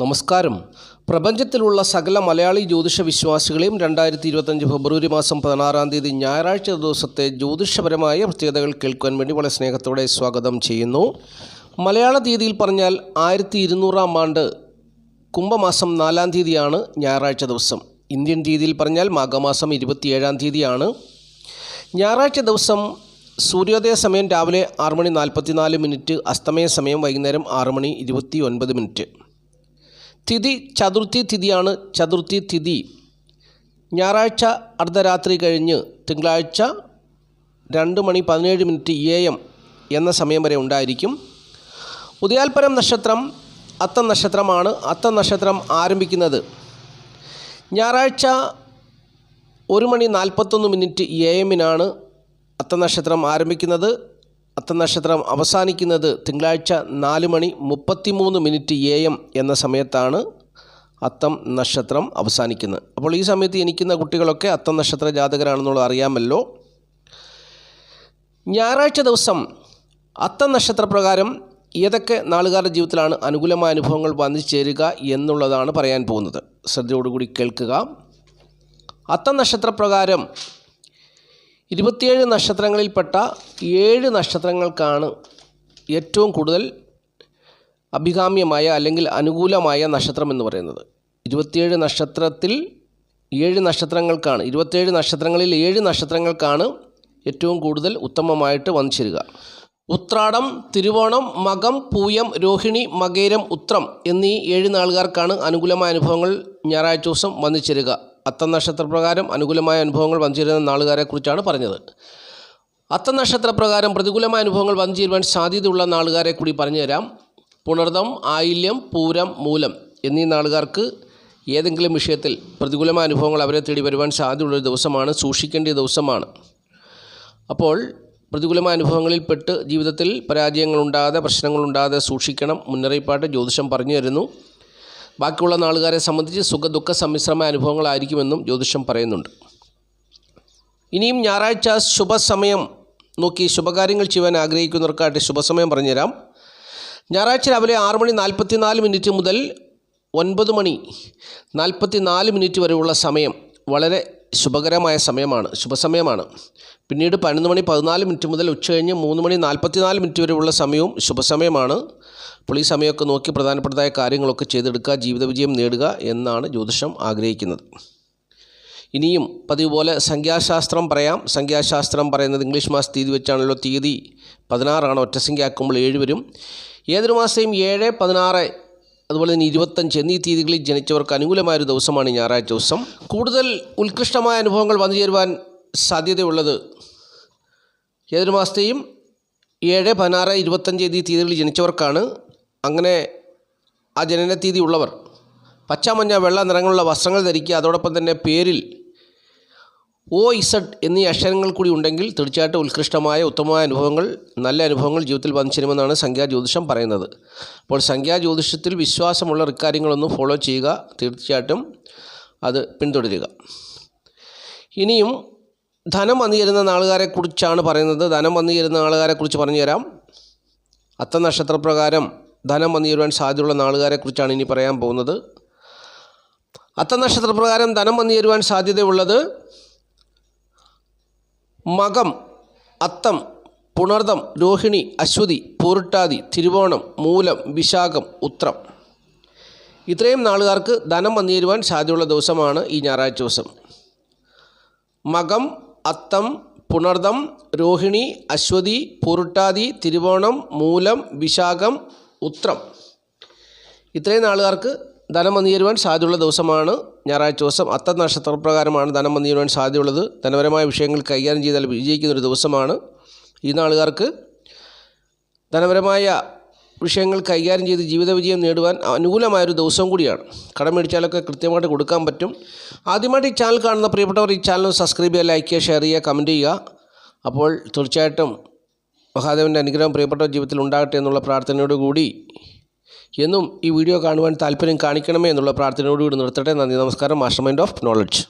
നമസ്കാരം. പ്രപഞ്ചത്തിലുള്ള സകല മലയാളി ജ്യോതിഷ വിശ്വാസികളെയും രണ്ടായിരത്തി ഇരുപത്തഞ്ച് ഫെബ്രുവരി മാസം പതിനാറാം തീയതി ഞായറാഴ്ച ദിവസത്തെ ജ്യോതിഷപരമായ പ്രത്യേകതകൾ കേൾക്കുവാൻ വേണ്ടി വളരെ സ്നേഹത്തോടെ സ്വാഗതം ചെയ്യുന്നു. മലയാള തീയതിയിൽ പറഞ്ഞാൽ ആയിരത്തി ഇരുന്നൂറാം ആണ്ട് കുംഭമാസം നാലാം തീയതിയാണ് ഞായറാഴ്ച ദിവസം. ഇന്ത്യൻ തീയതിയിൽ പറഞ്ഞാൽ മാഘമാസം ഇരുപത്തിയേഴാം തീയതിയാണ്. ഞായറാഴ്ച ദിവസം സൂര്യോദയ സമയം രാവിലെ ആറ് മണി നാൽപ്പത്തിനാല് മിനിറ്റ് അസ്തമയ സമയം വൈകുന്നേരം ആറ് മണി ഇരുപത്തി ഒൻപത് മിനിറ്റ്. തിഥി ചതുർത്ഥി തിഥിയാണ് ചതുർത്ഥി തിഥി. ഞായറാഴ്ച അർദ്ധരാത്രി കഴിഞ്ഞ് തിങ്കളാഴ്ച രണ്ട് മണി പതിനേഴ് മിനിറ്റ് എ എം എന്ന സമയം വരെ ഉണ്ടായിരിക്കും. ഉദയാൽപരം നക്ഷത്രം അത്ത നക്ഷത്രമാണ്. അത്ത നക്ഷത്രം ആരംഭിക്കുന്നത് ഞായറാഴ്ച ഒരു മണി നാൽപ്പത്തൊന്ന് മിനിറ്റ് എ എമ്മിനാണ് അത്ത നക്ഷത്രം ആരംഭിക്കുന്നത്. അത്തനക്ഷത്രം അവസാനിക്കുന്നത് തിങ്കളാഴ്ച നാല് മണി മുപ്പത്തിമൂന്ന് മിനിറ്റ് എ എം എന്ന സമയത്താണ് അത്തം നക്ഷത്രം അവസാനിക്കുന്നത്. അപ്പോൾ ഈ സമയത്ത് എനിക്കുന്ന കുട്ടികളൊക്കെ അത്തം നക്ഷത്ര ജാതകരാണെന്നുള്ളത് അറിയാമല്ലോ. ഞായറാഴ്ച ദിവസം അത്തം നക്ഷത്രപ്രകാരം ഏതൊക്കെ നാളുകാരുടെ ജീവിതത്തിലാണ് അനുകൂലമായ അനുഭവങ്ങൾ വന്നു ചേരുക എന്നുള്ളതാണ് പറയാൻ പോകുന്നത്. ശ്രദ്ധയോടുകൂടി കേൾക്കുക. അത്തം നക്ഷത്രപ്രകാരം ഇരുപത്തിയേഴ് നക്ഷത്രങ്ങളിൽപ്പെട്ട ഏഴ് നക്ഷത്രങ്ങൾക്കാണ് ഏറ്റവും കൂടുതൽ അഭികാമ്യമായ അല്ലെങ്കിൽ അനുകൂലമായ നക്ഷത്രം എന്ന് പറയുന്നത്. ഇരുപത്തിയേഴ് നക്ഷത്രത്തിൽ ഏഴ് നക്ഷത്രങ്ങൾക്കാണ് ഇരുപത്തിയേഴ് നക്ഷത്രങ്ങളിൽ ഏഴ് നക്ഷത്രങ്ങൾക്കാണ് ഏറ്റവും കൂടുതൽ ഉത്തമമായിട്ട് വന്നു ഉത്രാടം തിരുവോണം മകം പൂയം രോഹിണി മകേരം ഉത്രം എന്നീ ഏഴ് നാളുകാർക്കാണ് അനുകൂലമായ അനുഭവങ്ങൾ ഞായറാഴ്ച ദിവസം വന്നു ചേരുക അത്തം നക്ഷത്രപ്രകാരം അനുകൂലമായ അനുഭവങ്ങൾ വന്നു നാളുകാരെക്കുറിച്ചാണ് പറഞ്ഞത്. അത്തം നക്ഷത്രപ്രകാരം പ്രതികൂലമായ അനുഭവങ്ങൾ വന്നു സാധ്യതയുള്ള നാളുകാരെ കൂടി പറഞ്ഞുതരാം. പുണർദം ആയില്യം പൂരം മൂലം എന്നീ നാളുകാർക്ക് ഏതെങ്കിലും വിഷയത്തിൽ പ്രതികൂലമായ അനുഭവങ്ങൾ അവരെ തേടി വരുവാൻ സാധ്യതയുള്ളൊരു ദിവസമാണ് സൂക്ഷിക്കേണ്ട ദിവസമാണ്. അപ്പോൾ പ്രതികൂലമായ അനുഭവങ്ങളിൽപ്പെട്ട് ജീവിതത്തിൽ പരാജയങ്ങളുണ്ടാകാതെ പ്രശ്നങ്ങളുണ്ടാകാതെ സൂക്ഷിക്കണം മുന്നറിയിപ്പായിട്ട് ജ്യോതിഷം പറഞ്ഞു തരുന്നു. ബാക്കിയുള്ള നാളുകാരെ സംബന്ധിച്ച് സുഖ ദുഃഖ സമ്മിശ്രമായ അനുഭവങ്ങളായിരിക്കുമെന്നും ജ്യോതിഷം പറയുന്നുണ്ട്. ഇനിയും ഞായറാഴ്ച ശുഭസമയം നോക്കി ശുഭകാര്യങ്ങൾ ചെയ്യാൻ ആഗ്രഹിക്കുന്നവർക്കായിട്ട് ശുഭസമയം പറഞ്ഞുതരാം. ഞായറാഴ്ച രാവിലെ ആറ് മണി നാൽപ്പത്തിനാല് മിനിറ്റ് മുതൽ ഒൻപത് മണി നാൽപ്പത്തി നാല് മിനിറ്റ് വരെയുള്ള സമയം വളരെ ശുഭകരമായ സമയമാണ് ശുഭസമയമാണ്. പിന്നീട് പതിനൊന്ന് മണി പതിനാല് മിനിറ്റ് മുതൽ ഉച്ച കഴിഞ്ഞ് മൂന്ന് മണി നാൽപ്പത്തിനാല് മിനിറ്റ് വരെയുള്ള സമയവും ശുഭസമയമാണ്. അപ്പോൾ ഈ സമയമൊക്കെ നോക്കി പ്രധാനപ്പെട്ടതായ കാര്യങ്ങളൊക്കെ ചെയ്തെടുക്കുക ജീവിത വിജയം നേടുക എന്നാണ് ജ്യോതിഷം ആഗ്രഹിക്കുന്നത്. ഇനിയും പതിവ് പോലെ സംഖ്യാശാസ്ത്രം പറയാം. സംഖ്യാശാസ്ത്രം പറയുന്നത് ഇംഗ്ലീഷ് മാസ തീയതി വെച്ചാണല്ലോ തീയതി പതിനാറാണ്. ഒറ്റസംഖ്യ ആക്കുമ്പോൾ ഏഴ് വരും. ഏതൊരു മാസത്തെയും ഏഴ് പതിനാറ് അതുപോലെ തന്നെ ഇരുപത്തഞ്ച് എന്നീ തീയതികളിൽ ജനിച്ചവർക്ക് അനുകൂലമായ ഒരു ദിവസമാണ് ഞായറാഴ്ച ദിവസം. കൂടുതൽ ഉത്കൃഷ്ടമായ അനുഭവങ്ങൾ വന്നു ചേരുവാൻ സാധ്യതയുള്ളത് ഏതൊരു മാസത്തെയും ഏഴ് പതിനാറ് ഇരുപത്തഞ്ച് എന്നീ തീയതികളിൽ ജനിച്ചവർക്കാണ്. അങ്ങനെ ആ ജനന തീയതി ഉള്ളവർ പച്ച മഞ്ഞ വെള്ള നിറങ്ങളുള്ള വസ്ത്രങ്ങൾ ധരിക്കുക അതോടൊപ്പം തന്നെ പേരിൽ ഒ ഇസഡ് എന്നീ അക്ഷരങ്ങൾ കൂടി ഉണ്ടെങ്കിൽ തീർച്ചയായിട്ടും ഉത്കൃഷ്ടമായ ഉത്തമമായ അനുഭവങ്ങൾ നല്ല അനുഭവങ്ങൾ ജീവിതത്തിൽ വന്നു ചേരുമെന്നാണ് സംഖ്യാ ജ്യോതിഷം പറയുന്നത്. അപ്പോൾ സംഖ്യാ ജ്യോതിഷത്തിൽ വിശ്വാസമുള്ള ഇക്കാര്യങ്ങളൊന്നും ഫോളോ ചെയ്യുക തീർച്ചയായിട്ടും അത് പിന്തുടരുക. ഇനിയും ധനം വന്നു ചേരുന്ന നാളുകാരെക്കുറിച്ചാണ് പറയുന്നത്. ധനം വന്നു ചേരുന്ന നാളുകാരെക്കുറിച്ച് പറഞ്ഞു തരാം അത്ത നക്ഷത്രപ്രകാരം ധനം വന്നു ചേരുവാൻ സാധ്യതയുള്ള നാളുകാരെക്കുറിച്ചാണ് ഇനി പറയാൻ പോകുന്നത്. അത്ത നക്ഷത്രപ്രകാരം ധനം വന്നു ചേരുവാൻ സാധ്യതയുള്ളത് മകം അത്തം പുണർദം രോഹിണി അശ്വതി പൂരുട്ടാതി തിരുവോണം മൂലം വിശാഖം ഉത്രം. ഇത്രയും നാളുകാർക്ക് ധനം വന്നിരുവാൻ സാധ്യതയുള്ള ദിവസമാണ് ഈ ഞായറാഴ്ച ദിവസം. മകം അത്തം പുണർദം രോഹിണി അശ്വതി പൂരുട്ടാതി തിരുവോണം മൂലം വിശാഖം ഉത്രം. ഇത്രയും നാളുകാർക്ക് ധനം സാധ്യതയുള്ള ദിവസമാണ് ഞായറാഴ്ച ദിവസം. അത്ത നക്ഷത്രപ്രകാരമാണ് ധനം വന്നു സാധ്യതയുള്ളത്. ധനപരമായ വിഷയങ്ങൾ കൈകാര്യം ചെയ്താൽ വിജയിക്കുന്ന ഒരു ദിവസമാണ്. ഈ നാളുകാർക്ക് ധനപരമായ വിഷയങ്ങൾ കൈകാര്യം ചെയ്ത് ജീവിത വിജയം നേടുവാൻ അനുകൂലമായൊരു ദിവസം കൂടിയാണ്. കടം മേടിച്ചാലൊക്കെ കൃത്യമായിട്ട് കൊടുക്കാൻ പറ്റും. ആദ്യമായിട്ട് ഈ ചാനൽ കാണുന്ന പ്രിയപ്പെട്ടവർ ഈ ചാനൽ സബ്സ്ക്രൈബ് ചെയ്യുക ലൈക്ക് ചെയ്യുക ഷെയർ ചെയ്യുക കമന്റ് ചെയ്യുക. അപ്പോൾ തീർച്ചയായിട്ടും മഹാദേവന്റെ അനുഗ്രഹം പ്രിയപ്പെട്ട ജീവിതത്തിൽ ഉണ്ടാകട്ടെ എന്നുള്ള പ്രാർത്ഥനയോടുകൂടി എന്നും ഈ വീഡിയോ കാണുവാൻ താല്പര്യം കാണിക്കണമേ എന്നുള്ള പ്രാർത്ഥനയോടുകൂടി നിർത്തട്ടെ. നന്ദി നമസ്കാരം. Master mind of knowledge